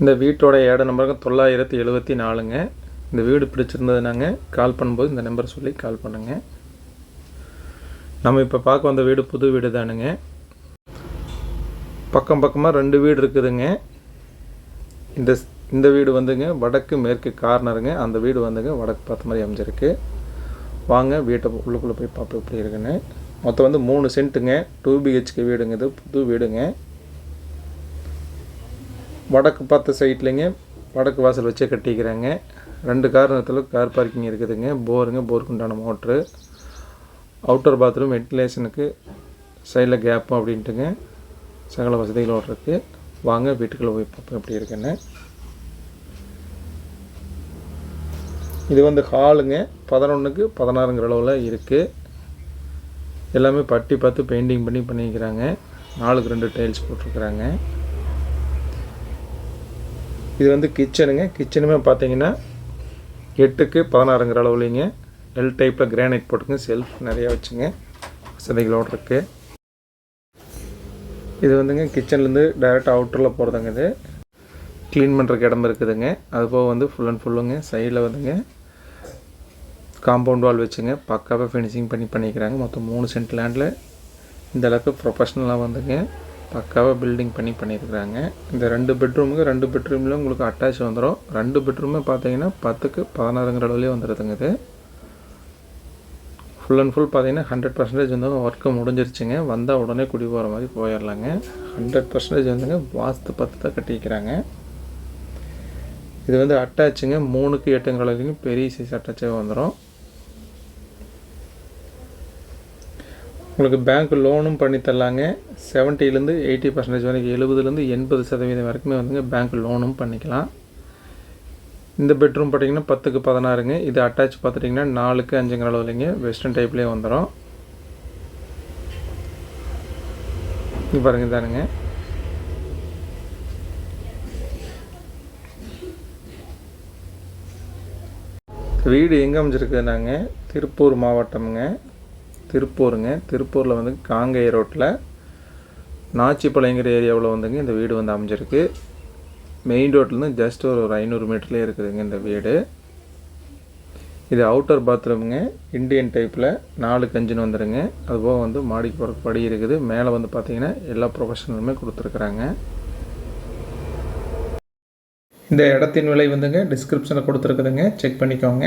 இந்த வீட்டோட ஏட நம்பருக்கு தொள்ளாயிரத்தி எழுபத்தி நாலுங்க. இந்த வீடு பிடிச்சிருந்ததுனாங்க. கால் பண்ணும்போது இந்த நம்பர் சொல்லி கால் பண்ணுங்கள் நம்ம இப்போ பார்க்க வந்த வீடு புது வீடு தானுங்க. பக்கம் பக்கமாக ரெண்டு வீடு இருக்குதுங்க. இந்த இந்த வீடு வந்துங்க வடக்கு மேற்கு கார்னருங்க. அந்த வீடு வந்துங்க வடக்கு பார்த்த மாதிரி அமைஞ்சிருக்கு. வாங்க வீட்டை உள்ளுக்குள்ளே போய் பார்ப்போம் எப்படி இருக்குன்னு. மொத்தம் வந்து மூணு சென்ட்டுங்க. டூ பிஹெச்கே வீடுங்க இது புது வீடுங்க. வடக்கு பார்த்த சைட்லேங்க வடக்கு வாசல் வச்சே கட்டிக்கிறாங்க. ரெண்டு கார் காரணத்தில் கார் பார்க்கிங் இருக்குதுங்க. போருங்க போருக்குண்டான மோட்ரு. அவுட்டர் பாத்ரூம் வென்டிலேஷனுக்கு சைடில் கேப்பும் அப்படின்ட்டுங்க. சகல வசதிகளோடு இருக்குது வாங்க வீட்டுக்குள்ளே போய் பார்ப்போம் எப்படி இருக்குன்னு. இது வந்து ஹாலுங்க. பதினொன்றுக்கு பதினாறுங்கிற அளவில் இருக்குது எல்லாமே பட்டி பார்த்து பெயிண்டிங் பண்ணி பண்ணிக்கிறாங்க. நாலுக்கு ரெண்டு டைல்ஸ் போட்டிருக்கிறாங்க. இது வந்து கிச்சனுங்க கிச்சனுமே பார்த்தீங்கன்னா எட்டுக்கு பதினாறுங்கிற அளவுலேங்க. எல் டைப்பில் கிரானைட் போட்டுங்க செல்ஃப் நிறையா வச்சுங்க. வசதிகளோடு இருக்குது இது வந்துங்க கிச்சன்லேருந்து டைரெக்ட் அவுட்டரில் போகிறதுங்க இது. க்ளீன் பண்ணுறக்கு இடம் இருக்குதுங்க. அது போக வந்து ஃபுல் அண்ட் ஃபுல்லுங்க சைடில் வந்துங்க காம்பவுண்ட் வால் வச்சுங்க. பக்காவாக ஃபினிஷிங் பண்ணி பண்ணிக்கிறாங்க. மொத்தம் மூணு சென்ட் லேண்டில் இந்த அளவுக்கு ப்ரொஃபஷ்னலாக வந்துங்க. பக்காவாக பில்டிங் பண்ணி பண்ணியிருக்கிறாங்க. இந்த ரெண்டு பெட்ரூமுக்கு ரெண்டு பெட்ரூமில் உங்களுக்கு அட்டாச் வந்துடும் ரெண்டு பெட்ரூமே பார்த்தீங்கன்னா பத்துக்கு பதினாறுங்கிற அளவுலேயே வந்துடுதுங்க இது. ஃபுல் அண்ட் ஃபுல் பார்த்தீங்கன்னா ஹண்ட்ரட் பர்சன்டேஜ் வந்து ஒர்க்கு முடிஞ்சிருச்சுங்க. வந்தால் உடனே குடி போகிற மாதிரி போயிடலாங்க ஹண்ட்ரட் பர்சன்டேஜ் வந்துங்க வாஸ்து பத்து தான் கட்டிக்கிறாங்க இது வந்து அட்டாச்சுங்க மூணுக்கு எட்டுங்கிற அளவுக்கு பெரிய சைஸ் அட்டாச்சாக வந்துடும் உங்களுக்கு பேங்க் லோனும் பண்ணி தரலாங்க. செவன்ட்டிலேருந்து எயிட்டி பர்சன்டேஜ் வரைக்கும் எழுபதுலேருந்து எண்பது சதவீதம் வரைக்குமே வந்துங்க பேங்க் லோனும் பண்ணிக்கலாம். இந்த பெட்ரூம் பார்த்தீங்கன்னா பத்துக்கு பதினாறுங்க. இது அட்டாச் பார்த்துட்டிங்கன்னா நாலுக்கு அஞ்சுங்கிற இல்லைங்க வெஸ்டர்ன் டைப்லேயே வந்துடும் இது பாருங்க தானுங்க வீடு எங்கே அமைஞ்சிருக்குதுனாங்க திருப்பூர் மாவட்டம்ங்க. திருப்பூருங்க. திருப்பூரில் வந்து காங்கை ரோட்டில் நாச்சிப்பாளையங்கிற ஏரியாவில் வந்துங்க இந்த வீடு வந்து அமைஞ்சிருக்கு. மெயின் ரோட்லேருந்து ஜஸ்ட் ஒரு ஒரு ஐநூறு மீட்டர்லேயே இருக்குதுங்க இந்த வீடு. இது அவுட்டர் பாத்ரூமுங்க இண்டியன் டைப்பில் நாலு கஞ்சின்னு வந்துடுங்க அதுபோக வந்து மாடிக்கு போகிற படி இருக்குது. மேலே வந்து பார்த்தீங்கன்னா எல்லா ப்ரொஃபஷனலுமே கொடுத்துருக்குறாங்க. இந்த இடத்தின் விலை வந்துங்க டிஸ்கிரிப்ஷனில் கொடுத்துருக்குதுங்க. செக் பண்ணிக்கோங்க.